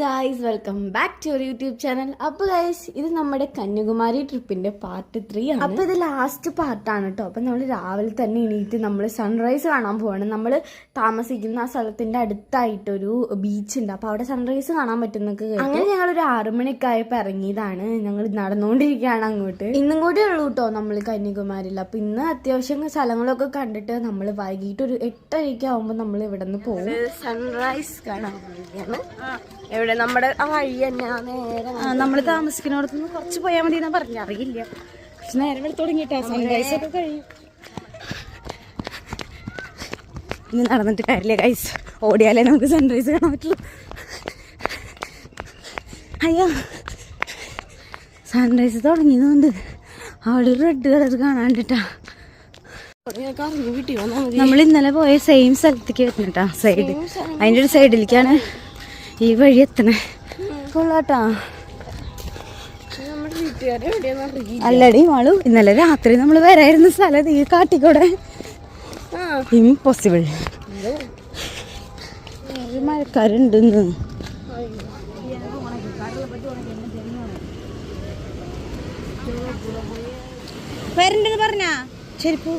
Guys welcome back to your YouTube channel അപ്പൊ guys ഇത് നമ്മുടെ കന്യാകുമാരി ട്രിപ്പിന്റെ പാർട്ട് ത്രീ ആണ്. അപ്പൊ ഇത് ലാസ്റ്റ് പാർട്ടാണ് കേട്ടോ അപ്പൊ നമ്മൾ രാവിലെ തന്നെ എണീറ്റ് നമ്മൾ സൺറൈസ് കാണാൻ പോവാണ്. നമ്മൾ താമസിക്കുന്ന ആ സ്ഥലത്തിന്റെ അടുത്തായിട്ടൊരു ബീച്ച് ഉണ്ട്. അപ്പൊ അവിടെ സൺറൈസ് കാണാൻ പറ്റുന്നൊക്കെ. അങ്ങനെ ഞങ്ങൾ ഒരു ആറു ആയപ്പോൾ ഇറങ്ങിയതാണ്. ഞങ്ങൾ നടന്നുകൊണ്ടിരിക്കുകയാണ് അങ്ങോട്ട്. ഇന്നും കൂടി ഉള്ളൂ കേട്ടോ നമ്മൾ കന്യാകുമാരിയിൽ അപ്പൊ ഇന്ന് അത്യാവശ്യം സ്ഥലങ്ങളൊക്കെ കണ്ടിട്ട് നമ്മൾ വൈകിട്ട് ഒരു എട്ടരയ്ക്ക് ആവുമ്പോൾ നമ്മൾ ഇവിടെ നിന്ന് പോകും സൺറൈസ് കാണാൻ വേണ്ടിയാണ് എവിടെ നമ്മുടെ ആ വഴി തന്നെ നേരെ നമ്മൾ താമസിക്കുന്നിടത്തുനിന്ന് കുറച്ച് പോയാൽ മതി എന്നാ പറഞ്ഞു. അറിയില്ല. കുറച്ച് നേരം വെളി തുടങ്ങിയിട്ടാ? സൺറൈസ് ഒക്കെ കഴിയും ഇന്ന് നടന്നിട്ട് കാര്യമില്ല ഗൈസ് ഓടിയാലേ നമുക്ക് സൺറൈസ് കാണാൻ പറ്റുള്ളൂ. അയ്യോ. സൺറൈസ് തുടങ്ങിയതുകൊണ്ട് അവിടെ റെഡ് കളർ കാണാണ്ടിട്ടാ നമ്മൾ ഇന്നലെ പോയ സെയിം സ്ഥലത്തേക്ക് വരുന്നുട്ടാ സൈഡ് അതിന്റെ ഒരു സൈഡിലേക്കാണ് ഈ വഴി എത്തണേ. കൊള്ളാട്ടാ. അല്ലടി മാളു ഇന്നലെ രാത്രി നമ്മൾ വരായിരുന്ന സ്ഥലം ഈ കാട്ടിക്കൂടെ. ആ. ഇമ്പോസിബിൾ ഒരു മഴക്കാരുണ്ടെന്ന്. വരണ്ടെന്ന് പറഞ്ഞാ? ചെരുപ്പ്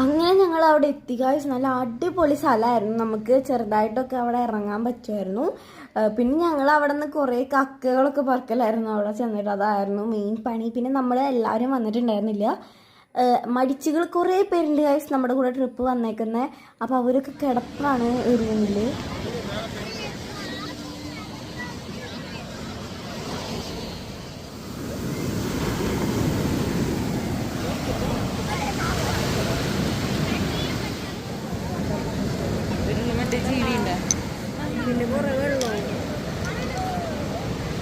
അങ്ങനെ ഞങ്ങൾ അവിടെ എത്തി കാശ് നല്ല അടിപൊളി സ്ഥലമായിരുന്നു. നമുക്ക് ചെറുതായിട്ടൊക്കെ അവിടെ ഇറങ്ങാൻ പറ്റുമായിരുന്നു. പിന്നെ ഞങ്ങൾ അവിടെ നിന്ന് കുറേ കക്കകളൊക്കെ പറക്കലായിരുന്നു അവിടെ ചെന്നിട്ട്. അതായിരുന്നു മെയിൻ പണി. പിന്നെ നമ്മൾ എല്ലാവരും വന്നിട്ടുണ്ടായിരുന്നില്ല. മടിച്ചുകൾ കുറേ പേരുണ്ട് കാശ് നമ്മുടെ കൂടെ ട്രിപ്പ് വന്നേക്കുന്നത് അപ്പോൾ അവരൊക്കെ കിടപ്പാണ് റൂമിൽ പിന്നെ കുറേ വെള്ളവും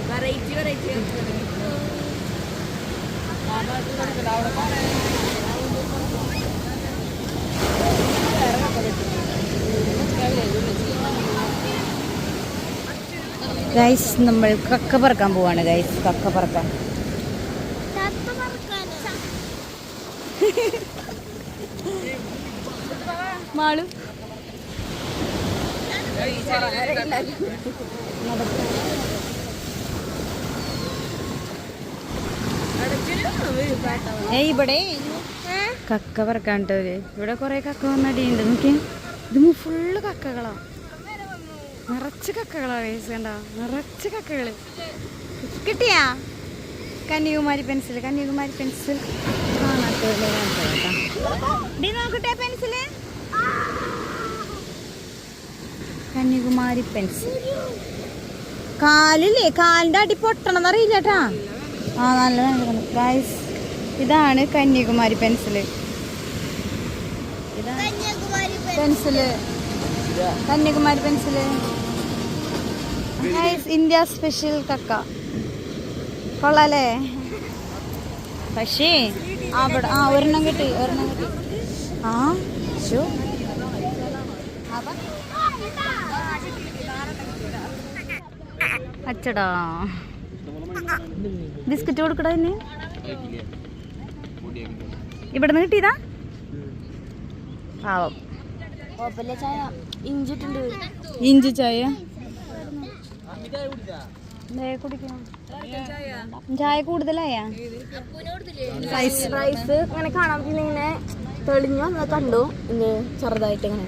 വെറൈറ്റി വെറൈറ്റി ഗൈസ് നമ്മൾ കക്ക പറക്കാൻ പോവാണ് ഗൈസ് കക്ക പറക്കാൻ. ഇവിടെ. കക്ക പറക്കാണ്ടോ ഇവിടെ കൊറേ കക്ക വന്നടിയുണ്ട് നോക്കിയാ. ഇത് ഫുള്ള് കക്കകളാ. നിറച്ച് കക്കകളാ ഗൈസ് കണ്ട? നിറച്ച് കക്കകൾ കിട്ടിയാ? കന്യാകുമാരി പെൻസിൽ കന്യാകുമാരി പെൻസിൽ നോക്കട്ടെ പെൻസിൽ കന്യാകുമാരി പെൻസിൽ കാലില്ലേ? കാലിന്റെ അടി പൊട്ടണം അറിയില്ല കേട്ടാ. ആ നല്ല ഗൈസ് ഇതാണ് കന്യാകുമാരി പെൻസിൽ ഇതാണ് pencil Kanyakumari pencil. Guys India special കക്ക. കൊള്ളാലേ? പക്ഷേ അവിടെ ആ ഒരെണ്ണം കിട്ടി ഒരെണ്ണം കിട്ടി. ആ ശോ. അച്ചടാ. ബിസ്ക്കറ്റ് കൊടുക്കടാ ഇന്ന്? ഇവിടെ നിന്ന് കിട്ടിയതാ പാവം. കുഴപ്പമില്ല ചായ. ഇഞ്ചി ചായ? ചായ കൂടുതലായ? റൈസ് റൈസ് ഇങ്ങനെ കാണാൻ പറ്റുന്ന ഇങ്ങനെ തെളിഞ്ഞു വന്ന് കണ്ടു. ഇത് ചെറുതായിട്ട് ഇങ്ങനെ.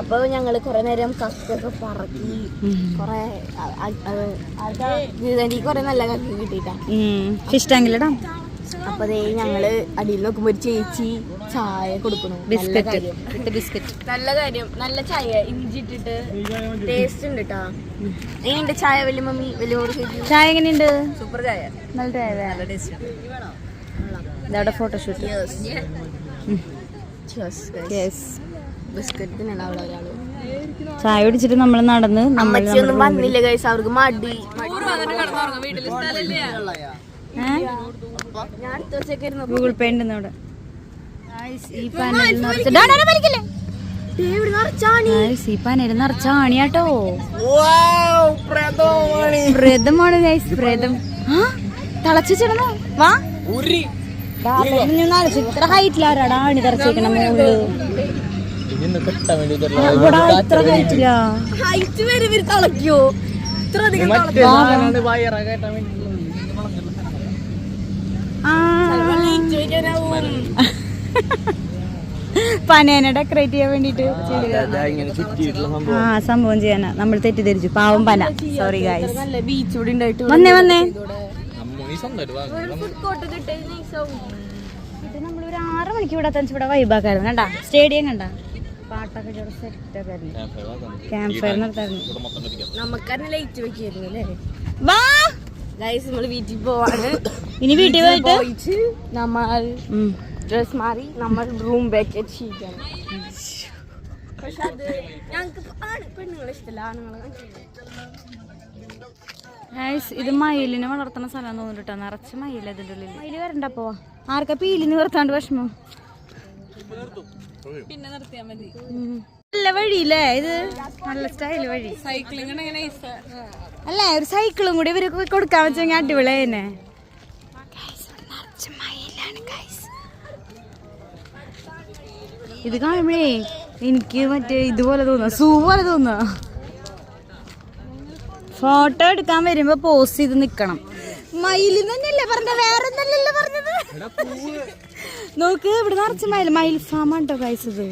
അപ്പൊ ഞങ്ങൾ കൊറേ നേരം കക്കൊക്കെ പറക്കി. കൊറേ എനിക്ക് കൊറേ നല്ല കക്ക് കിട്ടിട്ടാ ഫിഷ് ടാങ്കിലിടാം. അപ്പൊ ദേ ഞങ്ങൾ അടിയിൽ നോക്കുമ്പോ ഒരു ചേച്ചി ചായ കൊടുക്കണു? ബിസ്ക്കറ്റ്. With biscuit. നല്ല കാര്യം. നല്ല ചായ ഇഞ്ചി ഇട്ടിട്ട് ടേസ്റ്റ് ഉണ്ട് കേട്ടോ എങ്ങനെയുണ്ട് ചായ വലിയ മമ്മി? വലിയ ചായ എങ്ങനെയുണ്ട്? സൂപ്പർ ചായ. നല്ല ചായ നല്ല ടേസ്റ്റ് ഇതവിടെ ഫോട്ടോഷൂട്ട് അവിടെ ഒരാൾ. ചായ കുടിച്ചിട്ട് നമ്മൾ നടന്ന് നമ്മൾ ഒന്നും വന്നില്ല ഗൈസ് അവർക്ക് മടി. ഗൂഗിൾ പേ ഉണ്ടെന്ന് അവിടെ. പ്രേതമാണ് ഗൈസ് പ്രേതം ആ, തിളച്ചിടണോ വാ. ഇത്ര ഹൈറ്റിലാരാടാ ആണി തറച്ചേക്കണം മോൾ. ഇത്ര ഹൈറ്റ് വരെ ഇവർ കളക്കോ ഇത്ര അധികം ആ. പനേനെ ഡെക്കറേറ്റ് ചെയ്യാൻ വേണ്ടിട്ട് ഇങ്ങനെ ചുറ്റിയിട്ടുള്ള സംഭവം. ആ സംഭവം ചെയ്യാനാ. നമ്മൾ തെറ്റിദ്ധരിച്ചു. പാവം പന. സോറി ഗായ്സ് വന്നേ വന്നേ. നമ്മളൊരു ആറ് മണിക്ക് ഇവിടെ തന്നെ ഇവിടെ വൈബാക്കായിരുന്നു കണ്ടാ? സ്റ്റേഡിയം കണ്ട? പാട്ടൊക്കെ ചെറു സെറ്റ് ഒക്കെ ക്യാമ്പ് ഫയർ നടത്തായിരുന്നു. നമുക്കന്നെ ലൈറ്റ് വെക്കായിരുന്നു അല്ലേ? വാ! ഗൈസ് നമ്മൾ വീട്ടിൽ പോവാണ്. ഇനി വീട്ടിൽ പോയിട്ട് നമ്മൾ. ഡ്രസ് മാറി നമ്മൾ റൂം വേക്കറ്റ് ചെയ്യണം പക്ഷെ അത് ഞങ്ങൾക്ക് പെണ്ണുങ്ങളെ ഇഷ്ടമല്ല ആണുങ്ങളെ ഗൈസ് ഇത് മയിലിനെ വളർത്തുന്ന സ്ഥലം തോന്നിട്ടാ? നിറച്ച് മയിൽ ഇതിന്റെ ഉള്ളിൽ മയിൽ വരണ്ട പോവാ. ആർക്കാ പീലിന് നിർത്താണ്ട് വിഷമം? പിന്നെ നിർത്തിയാ മതി. നല്ല വഴിയില്ലേ ഇത്? നല്ല സ്റ്റൈൽ വഴി. സൈക്ലിംഗ് എങ്ങനെ അല്ല ഒരു സൈക്കിളും കൂടി ഇവർക്ക് കൊടുക്കാൻ വെച്ചെങ്കിൽ അടിപൊളി ഇത് കാണുമ്പോഴേ എനിക്ക് മറ്റേ ഇതുപോലെ തോന്നുക സൂ പോലെ തോന്നുക ഫോട്ടോ എടുക്കാൻ വരുമ്പോ പോസ്റ്റ് ചെയ്ത് നിക്കണം. മയിലിൽ തന്നെയല്ലേ പറഞ്ഞ വേറെ ഒന്നല്ലല്ലോ പറഞ്ഞത് നോക്ക് ഇവിടെ നിറച്ച് മയിൽ മയിൽ ഫാം ഉണ്ടോ? കഴിച്ചത്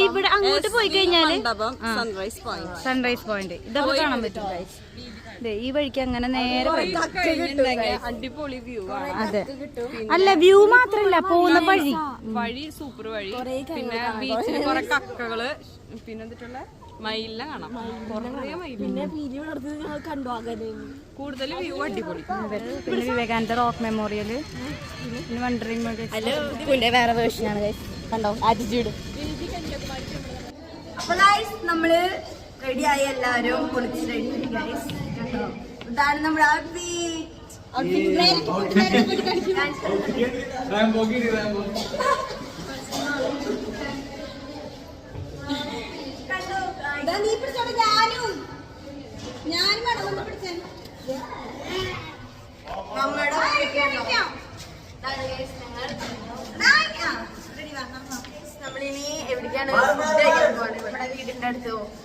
ഇവിടെ അങ്ങോട്ട് പോയി കഴിഞ്ഞാൽ സൺറൈസ് പോയിന്റ് സൺറൈസ് പോയിന്റ് ഇതൊക്കെ കാണാൻ പറ്റും ഈ വഴിക്ക് അങ്ങനെ നേരെ. അടിപൊളി വ്യൂ അതെ. അല്ല വ്യൂ മാത്രല്ല പോകുന്ന വഴി. വഴി സൂപ്പർ വഴി. പിന്നെ ബീച്ചിൽ കുറെ കക്കകൾ പിന്നെ എന്നിട്ടുള്ള മയിലിനെ കാണാം. പിന്നെ കണ്ടു കൂടുതൽ വ്യൂ അടിപൊളി. പിന്നെ വിവേകാനന്ദ റോക്ക് മെമ്മോറിയൽ പിന്നെ വണ്ടറിംഗ് ഇതിന്റെ വേറെ വേർഷൻ ആണ് guys. കണ്ടോ? ആറ്റിറ്റ്യൂഡ് അപ്പൊ ഗൈസ് നമ്മൾ റെഡിയായി എല്ലാവരും കുളിച്ച് റെഡി ഗൈസ് ഇതാണ് നമ്മുടെ നമ്മളിനി എവിടേക്കാണ് ഫുഡ് കഴിക്കാൻ പോവാണ് നമ്മുടെ വീടിന്റെ അടുത്തോ. വീടിന്റെ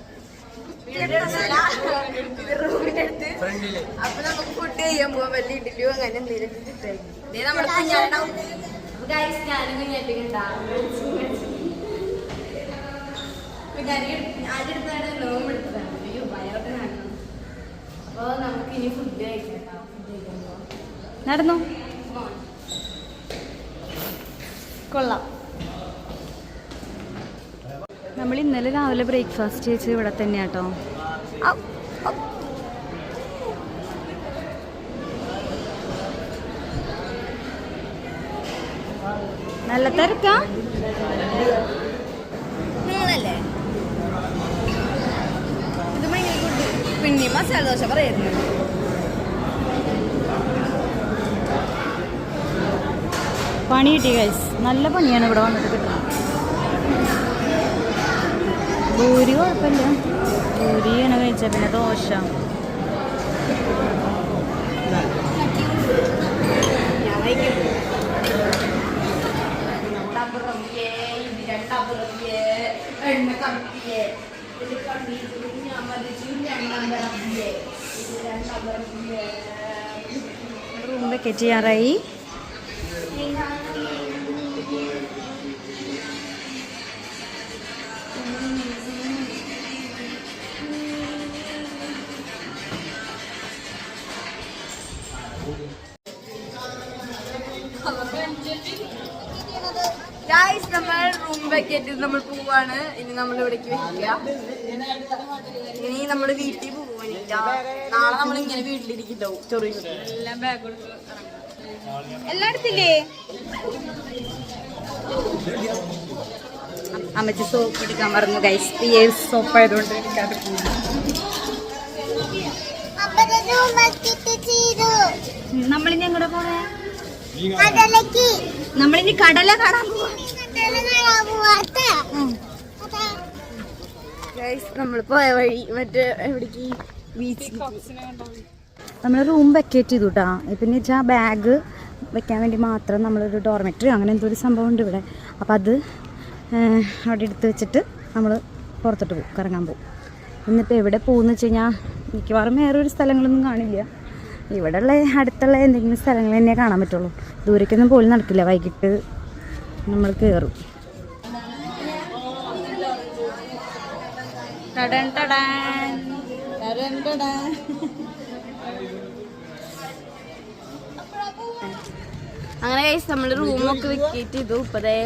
അപ്പൊ നമുക്ക് ഫുഡ് ചെയ്യാൻ പോവാൻ വല്ല ഇഡ്ഡലിയോ അങ്ങനെ എന്തെങ്കിലും നമ്മുടെ ഗൈസ് ഞാനും ലോം എടുത്തതാണ്? അയ്യോ അപ്പൊ നമുക്ക് ഇനി ഫുഡ് കഴിക്കാം ഫുഡ് കഴിക്കാൻ പോവാം. നടന്നു? കൊള്ളാം. നമ്മൾ ഇന്നലെ രാവിലെ ബ്രേക്ക്ഫാസ്റ്റ് കഴിച്ചത് ഇവിടെ തന്നെയാട്ടോ. നല്ല തിരക്കാ? മൂന്നല്ലേ ഇത് ഭയങ്കര ഗുഡ് പിന്നെ മസാല ദോശ പറയുന്നു. പണി കിട്ടി ഗൈസ് നല്ല പണിയാണ് ഇവിടെ വന്നിട്ട് ഭൂരി കുഴപ്പമില്ല. ഭൂരിയാണ് കഴിച്ചത് പിന്നെ ദോശ. ഞാൻ വൈകും ഡബിൾ വെക്കേറ്റ് നമ്മൾ പോവാണ്. ഇനി നമ്മൾ ഇവിടേക്ക് വെക്കുക. ഇനി നമ്മൾ വീട്ടിൽ പോവാനില്ല നാളെ നമ്മൾ ഇങ്ങനെ വീട്ടിലിരിക്കുന്നു ചെറിയ എല്ലാം ബാഗ് കൊടുത്ത് എല്ലായിടത്തില്ലേ അമ്മച്ചി സോപ്പ് എടുക്കാൻ പറഞ്ഞു ഗൈസ് സോപ്പ് ആയതുകൊണ്ട് എടുക്കാതെ നമ്മളിനി എങ്ങോട്ടാ പോണേ? നമ്മളിനി കടല കാണാൻ പോവാ. നമ്മൾ പോയ വഴി മറ്റേ എവിടേക്ക്? നമ്മൾ റൂം വെക്കേറ്റ് ചെയ്തു കേട്ടോ പിന്നെ വെച്ചാൽ ബാഗ് വെക്കാൻ വേണ്ടി മാത്രം നമ്മളൊരു ഡോർമെറ്ററി അങ്ങനെ എന്തോ ഒരു സംഭവം ഉണ്ട് ഇവിടെ. അപ്പോൾ അത് അവിടെ എടുത്ത് വെച്ചിട്ട് നമ്മൾ പുറത്തോട്ട് പോകും കറങ്ങാൻ പോകും ഇന്നിപ്പോൾ എവിടെ പോകുമെന്ന് വെച്ച് കഴിഞ്ഞാൽ മിക്കവാറും വേറെ ഒരു സ്ഥലങ്ങളൊന്നും കാണില്ല. ഇവിടെയുള്ള അടുത്തുള്ള എന്തെങ്കിലും സ്ഥലങ്ങൾ തന്നെ കാണാൻ പറ്റുള്ളൂ. ദൂരേക്കൊന്നും പോലും നടക്കില്ല. വൈകിട്ട് നമ്മൾ കയറും ടടൻ ടടാൻ. ടടൻ ടടാൻ. അങ്ങനെ കഴിച്ച് നമ്മൾ റൂമൊക്കെ വെക്കിയിട്ട് ഇതും ഇപ്പതേ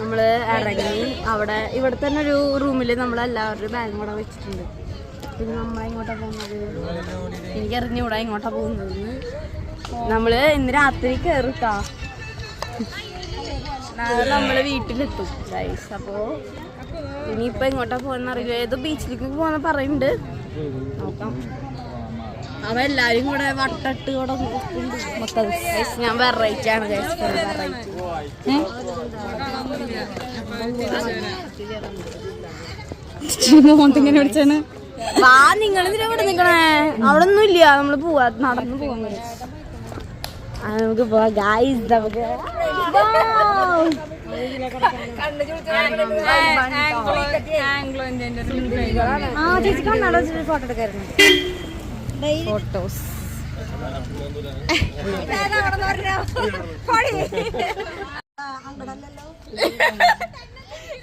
നമ്മൾ ഇറങ്ങി. അവിടെ ഇവിടെ തന്നെ ഒരു റൂമിൽ നമ്മൾ എല്ലാവരുടെയും ബാഗ് കൂടെ വെച്ചിട്ടുണ്ട്. പിന്നെ നമ്മൾ ഇങ്ങോട്ടാ പോകുന്നത്? എനിക്കറിഞ്ഞൂടാ ഇങ്ങോട്ടാ പോകുന്നത് നമ്മൾ ഇന്ന് രാത്രി കയറിട്ടാ നാളെ വീട്ടിലെത്തും. ഗൈസ് അപ്പോ ഇനിയിപ്പോ ഇങ്ങോട്ടാ പോകുന്ന അറിയില്ല. ഏതോ ബീച്ചിലേക്ക് പോവാന്ന് പറയുന്നുണ്ട് നോക്കാം. അവ എല്ലാരും കൂടെ വട്ടട്ട് കൂടെ മൊത്തം ഞാൻ വെറൈറ്റി ആണ് മോന്തിങ്ങനെ വിളിച്ചാണ്. വാ നിങ്ങൾ ഇവിടെ നിക്കണേ? അവിടെ ഒന്നും ഇല്ല നമ്മൾ പോവാ നടന്നു. ആ, നമുക്ക് പോവാം. ഗായ്സ് നമുക്ക് ആ ഫോട്ടോ എടുക്കായിരുന്നു. ഫോട്ടോസ്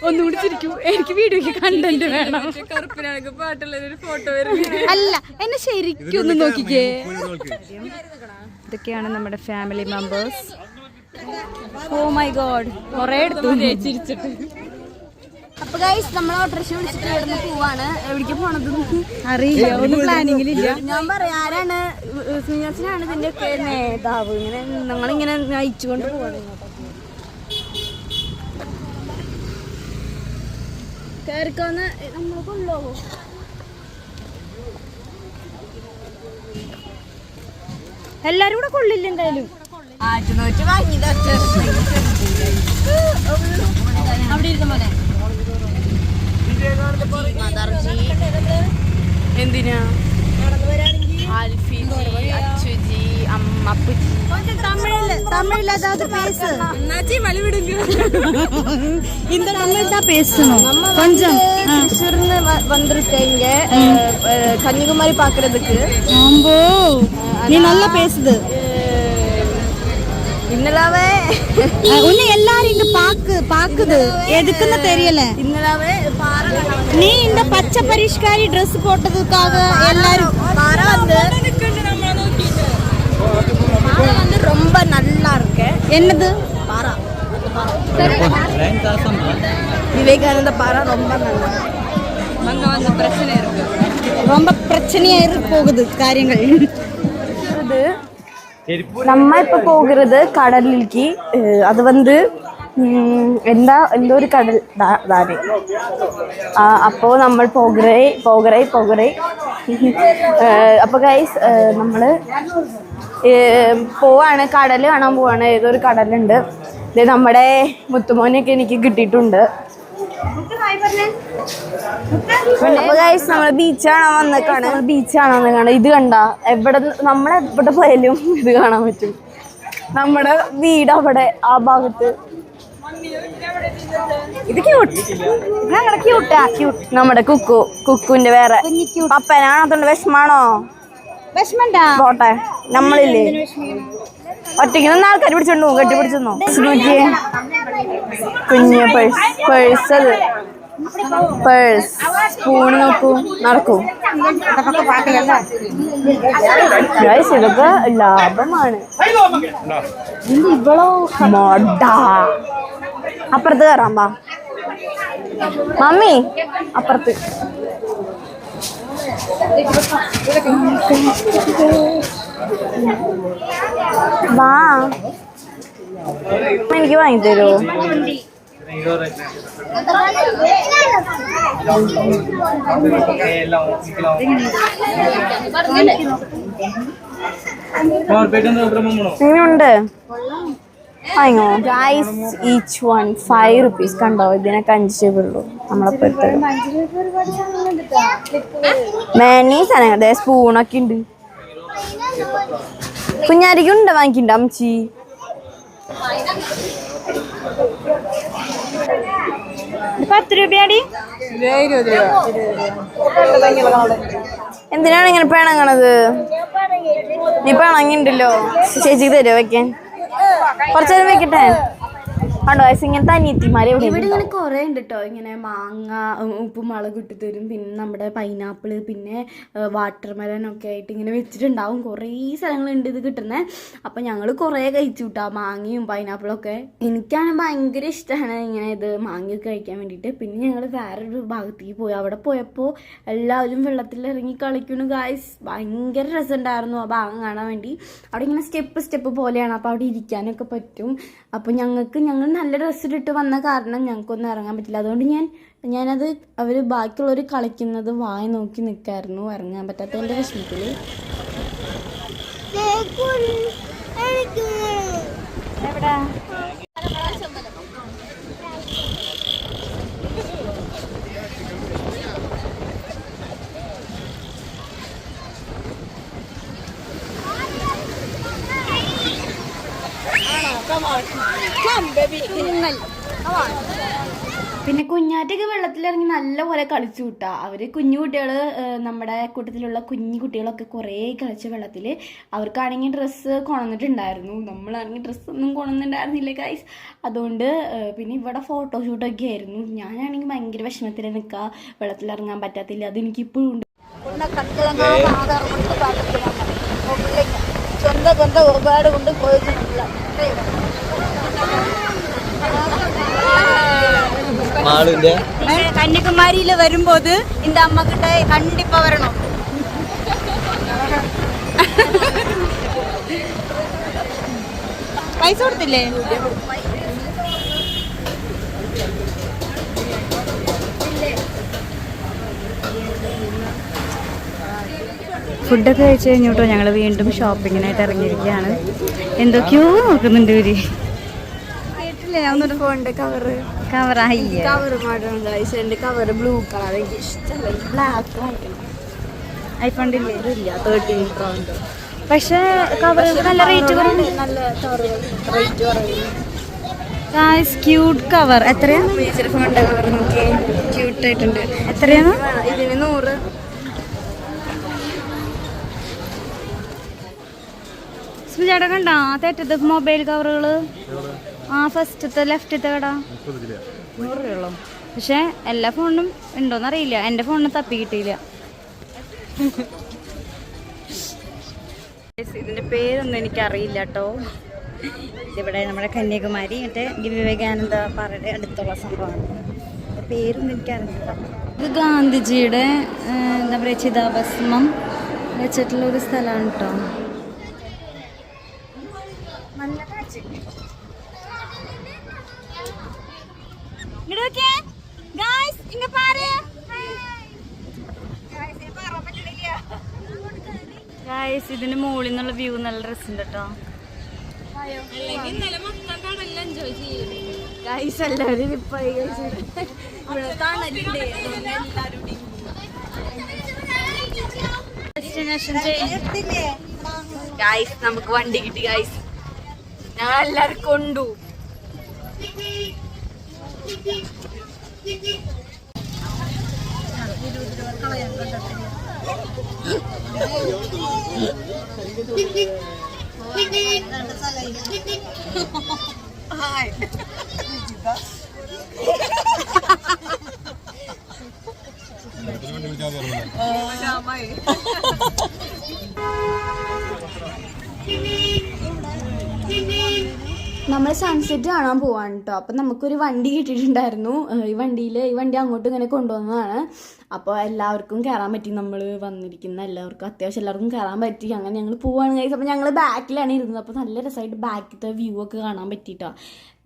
ഒന്നുകൂടി ചിരിക്കൂ. എനിക്ക് വീഡിയോക്ക് കണ്ടന്റ് വേണം. കറുപ്പിനാണെങ്കിൽ പാട്ടുള്ള ഒരു ഫോട്ടോ വരുന്നത് അല്ല എന്നെ ശരിക്കും ഒന്ന് നോക്കിക്കേ. ഇതൊക്കെയാണ് നമ്മുടെ family members oh my God കൊറേ എടുത്തു. ചിരിച്ചിട്ട്. അപ്പൊ ഗൈസ് നമ്മൾ ഓട്ടോറിക്ഷ വിളിച്ചിട്ട് ഇവിടുന്ന് പോവാണ്. എവിടേക്ക് പോണത്? അറിയില്ല ഒന്നും പ്ലാനിങ്ങിലില്ല ഞാൻ പറയാം ആരാണ്? സുനിയാസിനാണ് ഇതിന്റെ ഒക്കെ നേതാവ്. ഇങ്ങനെ ഞങ്ങളിങ്ങനെ നയിച്ചുകൊണ്ട് പോവാണ്. കേറിക്കോന്ന് നമ്മളെ കൊണ്ടുപോകും എല്ലാരും കൂടെ കൊള്ളില്ല എന്തായാലും? എന്തിനാ വാങ്ങിയത് അവിടെ அம்மா கொஞ்சம் தமிழ்ல தமிழ்ல ஏதாவது பேசு நச்சி வழி விடுங்க இந்த தமிழ் தான் பேசணும் கொஞ்சம் திருஷ்னு வந்திருக்கீங்க கன்னியாகுமரி பாக்குறதுக்கு ஆம்போ நீ நல்லா பேசுது இன்னலாவே உன்னை எல்லாரும் இங்க பாக்கு பாக்குது எதுக்குன்னு தெரியல இன்னலாவே நீ இந்த பச்சை பரிஷ்காரி ட்ரெஸ் போட்டதுக்காக எல்லாரும் பாறை வந்து ரொம்ப நல்லா இருக்கு என்னது? பாரா. விவேகானந்த பாரா ரொம்ப நல்லா அங்கே வந்து பிரச்சனை இருக்கு. ரொம்ப பிரச்சனையா இருக்கு போகுது காரியங்கள். நம்ம இப்போ போகிறது கடலுக்கு அது வந்து എന്താ എന്തോ ഒരു കടൽ ദാ- ദാനെ. ആ, അപ്പോ നമ്മൾ പോകറേ പോകറേ പോകറേ. അപ്പോൾ അപ്പൊ ഗൈസ് നമ്മൾ പോവാണ് കടൽ കാണാൻ പോവാണ്. ഏതൊരു കടലുണ്ട്. ഇത് നമ്മുടെ മുത്തുമോനെയൊക്കെ എനിക്ക് കിട്ടിയിട്ടുണ്ട്. അപ്പൊ ഗൈസ് നമ്മൾ ബീച്ച് കാണാൻ വന്നേക്കാണ്. ബീച്ചാണ് വന്നേക്കാണ്. ഇത് കണ്ട എവിടെ നമ്മൾ എവിടെ പോയാലും ഇത് കാണാൻ പറ്റും. നമ്മുടെ വീട് അവിടെ ആ ഭാഗത്ത്. ഇത് ക്യൂട്ട് ഞങ്ങളുടെ ക്യൂട്ടാ ക്യൂട്ട് നമ്മുടെ കുക്കു കുക്കുവിന്റെ വേറെ പപ്പനാണത്തോണ്ട് വിഷമാണോ? പോട്ടെ നമ്മളില്ലേ? ഒറ്റയ്ക്ക് നിന്ന് ആൾക്കാർ പിടിച്ചോണ്ടു പോകും കെട്ടിപ്പിടിച്ചു നോക്കിയേ കുഞ്ഞ് പേഴ്സ് പേഴ്സ് അത്. പേഴ്സ് സ്പൂണ് നോക്കൂ നടക്കൂ. ഇതൊക്കെ ലാഭമാണ്. അപ്പുറത്ത് കയറാം വാ. മമ്മി അപ്പുറത്ത്. വാ. എനിക്ക് വാങ്ങി ഈച്ച് വൺ കണ്ടോ? ഇതിനൊക്കെ അഞ്ച് രൂപ ഉള്ളൂ. നമ്മളെ മാനി സ്പൂണൊക്കെ ഉണ്ട് കുഞ്ഞാരിക്കും ഉണ്ട്. വാങ്ങിക്കണ്ട അമ്മച്ചി. പത്ത് രൂപയാടി? എന്തിനാണ് ഇങ്ങനെ പിണങ്ങണത്? നീ പിണങ്ങിണ്ടല്ലോ. ചേച്ചിക്ക് തരുമോ വെക്കാൻ? കുറച്ചേരം വെക്കട്ടെ? കണ്ടോ? വയസ്സ് ഇങ്ങനത്തെ അനിയത്തിമാരെ ഇവിടെ ഇങ്ങനെ കുറേ ഉണ്ട് കേട്ടോ ഇങ്ങനെ മാങ്ങ ഉപ്പുമുളക് ഉപ്പും മുളക് ഇട്ട് തരും പിന്നെ നമ്മുടെ പൈനാപ്പിൾ പിന്നെ വാട്ടർ മെലൺ ഒക്കെ ആയിട്ട് ഇങ്ങനെ വെച്ചിട്ടുണ്ടാവും. കുറേ സ്ഥലങ്ങളുണ്ട് ഇത് കിട്ടുന്നത് അപ്പം ഞങ്ങൾ കുറേ കഴിച്ചു കിട്ടാ മാങ്ങയും പൈനാപ്പിളും ഒക്കെ. എനിക്കാണ് ഭയങ്കര ഇഷ്ടമാണ് ഇങ്ങനെ ഇത് മാങ്ങയൊക്കെ കഴിക്കാൻ വേണ്ടിയിട്ട്. പിന്നെ ഞങ്ങൾ വേറൊരു ഭാഗത്തേക്ക് പോയി. അവിടെ പോയപ്പോൾ എല്ലാവരും വെള്ളത്തിൽ ഇറങ്ങി കളിക്കുന്നു ഗായ്സ് ഭയങ്കര രസമുണ്ടായിരുന്നു. ആ ഭാഗം കാണാൻ വേണ്ടി. അവിടെ ഇങ്ങനെ സ്റ്റെപ്പ് സ്റ്റെപ്പ് പോലെയാണ്. അപ്പോൾ അവിടെ ഇരിക്കാനൊക്കെ പറ്റും. അപ്പോൾ ഞങ്ങൾക്ക് ഞങ്ങൾ നല്ല ഡ്രസ്സിലിട്ട് വന്ന കാരണം ഞങ്ങൾക്കൊന്നും ഇറങ്ങാൻ പറ്റില്ല. അതുകൊണ്ട് ഞാൻ ഞാനത് അവർ ബാക്കിയുള്ളവർ കളിക്കുന്നത് വായി നോക്കി നിൽക്കായിരുന്നു ഇറങ്ങാൻ പറ്റാത്തതിന്റെ വിഷമത്തിൽ പിന്നെ കുഞ്ഞാറ്റൊക്കെ വെള്ളത്തിലിറങ്ങി നല്ലപോലെ കളിച്ചു കൂട്ടാ. അവർ കുഞ്ഞു കുട്ടികൾ നമ്മുടെ കൂട്ടത്തിലുള്ള കുഞ്ഞു കുട്ടികളൊക്കെ കുറേ കളിച്ച വെള്ളത്തിൽ അവർക്കാണെങ്കിൽ ഡ്രസ്സ് കൊണന്നിട്ടുണ്ടായിരുന്നു. നമ്മളാണെങ്കിൽ ഡ്രസ്സ് ഒന്നും കൊണന്നിട്ടുണ്ടായിരുന്നില്ല ഗൈസ് അതുകൊണ്ട് പിന്നെ ഇവിടെ ഫോട്ടോഷൂട്ടൊക്കെ ആയിരുന്നു. ഞാനാണെങ്കിൽ ഭയങ്കര വിഷമത്തിൽ നിൽക്കുക വെള്ളത്തിലിറങ്ങാൻ പറ്റാത്തില്ല. അതെനിക്ക് ഇപ്പോഴും ഉണ്ട്. സ്വന്തം സ്വന്തം ഒരുപാട് കൊണ്ട് പ്രയോജനമില്ല மாளுண்ட கன்னியாகுமரியில வரும்போது இந்த அம்மா கிட்ட கண்டிப்பா വരണോ. പൈസ കൊടുത്തില്ലേ? ഫുഡൊക്കെ കഴിച്ച് കഴിഞ്ഞോട്ടോ ഞങ്ങൾ വീണ്ടും ഷോപ്പിങ്ങിനായിട്ട് ഇറങ്ങിയിരിക്കുകയാണ്. എന്തൊക്കെയോ നോക്കുന്നുണ്ട് ഇവർ. Cover cover cover blue colour എനിക്ക് ഇഷ്ടമല്ല ബ്ലാക്ക് ഇല്ല? തേർട്ടീൻ പ്രോ ഉണ്ട്. പക്ഷെ കവർ നല്ല റേറ്റ് കുറവുണ്ട്. നല്ല റേറ്റ് ക്യൂട്ട് കവർ എത്രയാ? ടീച്ചർ ഫോണിന്റെ കവർ നോക്കി ക്യൂട്ടായിട്ടുണ്ട് എത്രയാണ് ഇതിന് നൂറ്. ചേട്ടാ കണ്ടാ? തെറ്റത്ത് മൊബൈൽ കവറുകൾ ആ ഫസ്റ്റത്തെ ലെഫ്റ്റത്തെ കട. നൂറ് രൂപയുള്ളൂ. പക്ഷെ എല്ലാ ഫോണിനും ഉണ്ടോന്ന് അറിയില്ല എന്റെ ഫോണിന് തപ്പി കിട്ടിയില്ല. ഇതിന്റെ പേരൊന്നും എനിക്കറിയില്ല കേട്ടോ ഇതിവിടെ നമ്മുടെ കന്യാകുമാരി മറ്റേ വിവേകാനന്ദ പാറയുടെ അടുത്തുള്ള സംഭവമാണ്. പേരൊന്നും പേരൊന്നും എനിക്കറിയില്ല. ഇത് ഗാന്ധിജിയുടെ എന്താ പറയുക ചിതാഭസ്മം വെച്ചിട്ടുള്ള ഒരു സ്ഥലമാണ് കേട്ടോ ഇതിന്റെ മുകളിൽ നിന്നുള്ള വ്യൂ നല്ല രസമുണ്ട് കേട്ടോ ഗൈസ് എല്ലാവരും ഇപ്പൊ ഡെസ്റ്റിനേഷൻ ഗൈസ് നമുക്ക് വണ്ടി കിട്ടി ഗൈസ് ഞങ്ങൾ എല്ലാവരും കൊണ്ടു Hi. Hi. നമ്മൾ സൺസെറ്റ് കാണാൻ പോവാണ് കേട്ടോ അപ്പം നമുക്കൊരു വണ്ടി കിട്ടിയിട്ടുണ്ടായിരുന്നു. ഈ വണ്ടിയിൽ ഈ വണ്ടി അങ്ങോട്ട് ഇങ്ങനെ കൊണ്ടുവന്നതാണ്. അപ്പോൾ എല്ലാവർക്കും കയറാൻ പറ്റി. നമ്മൾ വന്നിരിക്കുന്ന എല്ലാവർക്കും അത്യാവശ്യം എല്ലാവർക്കും കയറാൻ പറ്റി. അങ്ങനെ ഞങ്ങൾ പോവാണ് കഴിച്ച് അപ്പോൾ ഞങ്ങൾ ബാക്കിലാണ് ഇരുന്നത്. അപ്പോൾ നല്ല രസമായിട്ട് ബാക്കിലത്തെ വ്യൂ ഒക്കെ കാണാൻ പറ്റിയിട്ടോ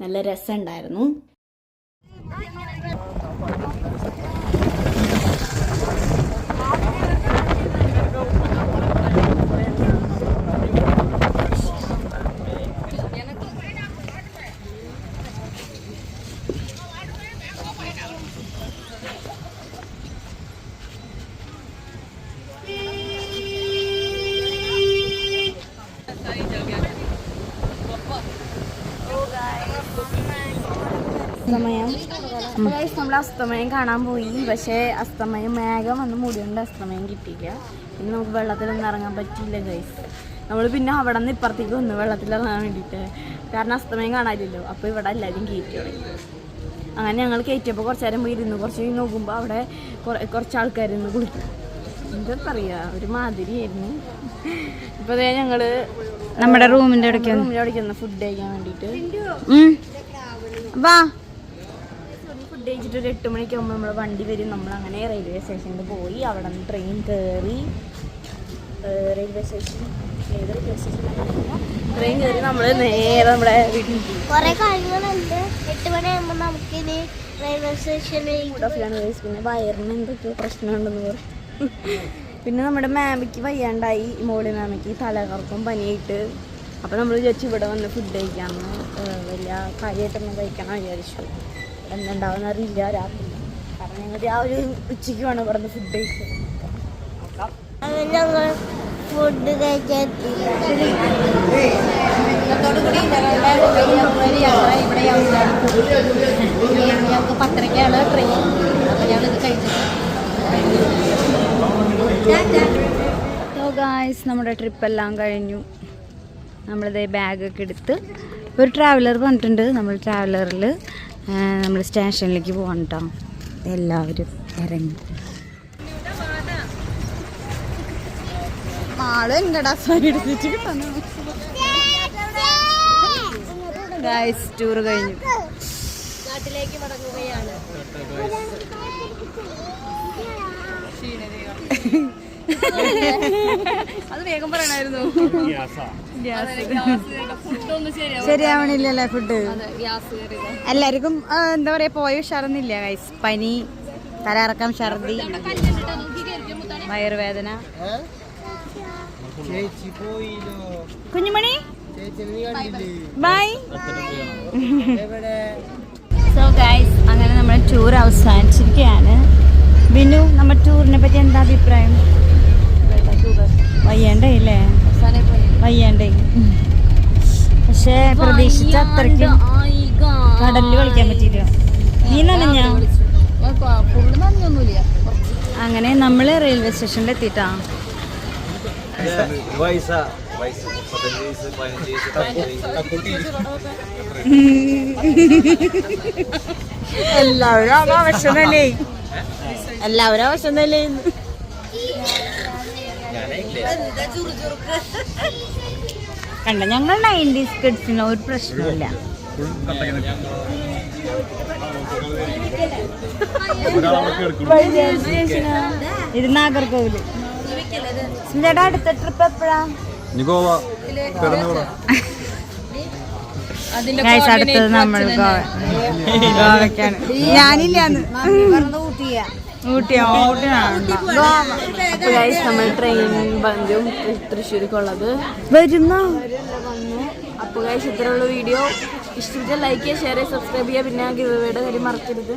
നല്ല രസമുണ്ടായിരുന്നു അസ്തമയം നമ്മൾ അസ്തമയം കാണാൻ പോയി. പക്ഷേ അസ്തമയം മേഘം വന്ന് മുടിയുണ്ട് അസ്തമയം കിട്ടിയില്ല. പിന്നെ നമുക്ക് വെള്ളത്തിലൊന്നും ഇറങ്ങാൻ പറ്റിയില്ല ഗൈസ് നമ്മൾ പിന്നെ അവിടെ നിന്ന് ഇപ്പുറത്തേക്ക് വന്നു വെള്ളത്തിലിറങ്ങാൻ വേണ്ടിയിട്ട്. കാരണം അസ്തമയം കാണാനില്ലല്ലോ. അപ്പോൾ ഇവിടെ എല്ലാവരും കയറ്റി തുടങ്ങി. അങ്ങനെ ഞങ്ങൾ കയറ്റിയപ്പോൾ കുറച്ച് നേരം പോയി ഇരുന്നു കുറച്ച് കഴിഞ്ഞ് നോക്കുമ്പോൾ അവിടെ കുറേ കുറച്ച് ആൾക്കാർ ഇന്ന് കുളിക്കും. എന്താ പറയുക ഒരു മാതിരിയായിരുന്നു. ഇപ്പോൾ അതേ ഞങ്ങൾ നമ്മുടെ റൂമിന്റെ റൂമിന്റെ അടിക്കുന്ന ഫുഡ് കഴിക്കാൻ വേണ്ടിയിട്ട്. വാ. ഫുഡ് കഴിച്ചിട്ട് ഒരു എട്ട് മണിക്ക് ആകുമ്പോൾ നമ്മുടെ വണ്ടി വരും. നമ്മൾ അങ്ങനെ റെയിൽവേ സ്റ്റേഷനിൽ പോയി അവിടെ നിന്ന് ട്രെയിൻ കയറി റെയിൽവേ സ്റ്റേഷൻ ഏത് റെയിൽവേ സ്റ്റേഷനിലാണ് ട്രെയിൻ കയറി നമ്മൾ നേരെ നമ്മുടെ വീട്ടിൽ പോയി കുറെ കാര്യങ്ങളുണ്ട്. എട്ട് മണിയാകുമ്പോൾ നമുക്കിനി റെയിൽവേ സ്റ്റേഷനിൽ മൂഡ് ഓഫിലാണ് guys. പിന്നെ വയറിന് എന്തൊക്കെയോ പ്രശ്നമുണ്ടെന്ന് പറയും പിന്നെ നമ്മുടെ മാമിക്ക് വയ്യാണ്ടായി. മോളി മാമിക്ക് തലകറക്കം പനിയായിട്ട്. അപ്പോൾ നമ്മൾ വിചാരിച്ചു ഇവിടെ വന്ന് ഫുഡ് കഴിക്കാമെന്ന് വലിയ കാര്യമായിട്ടൊന്നും കഴിക്കണം വിചാരിച്ചു. എന്തുണ്ടാവുമെന്ന് അറിയില്ല രാത്രി. കാരണം ഞങ്ങൾ രാവിലെ ഉച്ചയ്ക്ക് വേണം പറഞ്ഞ ഫുഡ് കഴിക്കാൻ ഞങ്ങൾ ഫുഡ് പത്തരക്കാണ് ട്രെയിൻ അപ്പൊ ഞങ്ങളിത് സോ ഗായ്സ് നമ്മുടെ ട്രിപ്പ് എല്ലാം കഴിഞ്ഞു. നമ്മളിതേ ബാഗൊക്കെ എടുത്ത് ഒരു ട്രാവലർ പറഞ്ഞിട്ടുണ്ട് നമ്മൾ ട്രാവലറിൽ നമ്മൾ സ്റ്റേഷനിലേക്ക് പോകണം കേട്ടോ എല്ലാവരും ഇറങ്ങി. ആൾ ടൂർ കഴിഞ്ഞു. നാട്ടിലേക്ക് മടങ്ങുകയാണ്. അത് വേഗം പറയണായിരുന്നു. ശരിയാവണില്ലല്ലേ ഫുഡ്? എല്ലാവർക്കും എന്താ പറയാ പോയ ഉഷാറൊന്നുമില്ല ഗൈസ് പനി തലയിറക്കം ഛർദി വയറുവേദന. കുഞ്ഞുമണി? ബൈ സോ ഗൈസ് അങ്ങനെ നമ്മുടെ ടൂർ അവസാനിച്ചിരിക്കുകയാണ്. ബിനു നമ്മുടെ ടൂറിനെ പറ്റി എന്താ അഭിപ്രായം? വയ്യണ്ടേ ഇല്ലേ വയ്യണ്ടേ. പക്ഷേ പ്രതീക്ഷിച്ച അത്രയ്ക്കും കടലിൽ കളിക്കാൻ പറ്റിയില്ല. നീ നനഞ്ഞ? അങ്ങനെ നമ്മൾ റെയിൽവേ സ്റ്റേഷനിൽ എത്തിയിട്ടാ. എല്ലാവരും ആ തന്നെ എല്ലാവരും ആവശ്യം തന്നെ കണ്ട ഞങ്ങൾ നയന്റീസ് കിഡ്സിന് ഒരു പ്രശ്നമില്ല. ഇത് നാഗർകോവിൽ. ചേട്ടാ അടുത്ത ട്രിപ്പ് എപ്പോഴാ? അടുത്തത് നമ്മൾ ഗോവ. ഗോവയ്ക്കാണ്. ഞാനില്ലാന്ന്. ഊട്ടിയാ നമ്മൾ ട്രെയിൻ ബന്ധും തൃശ്ശൂർക്കുള്ളത്. വരുന്നോ? വന്നു. അപ്പോൾ ഗൈസ് ഇത്രയുള്ള വീഡിയോ ഇഷ്ടപ്പെട്ട ലൈക്ക് ചെയ്യുക ഷെയർ ചെയ്യുക സബ്സ്ക്രൈബ് ചെയ്യുക. പിന്നെ ഗിവ് കാര്യം മറക്കരുത്.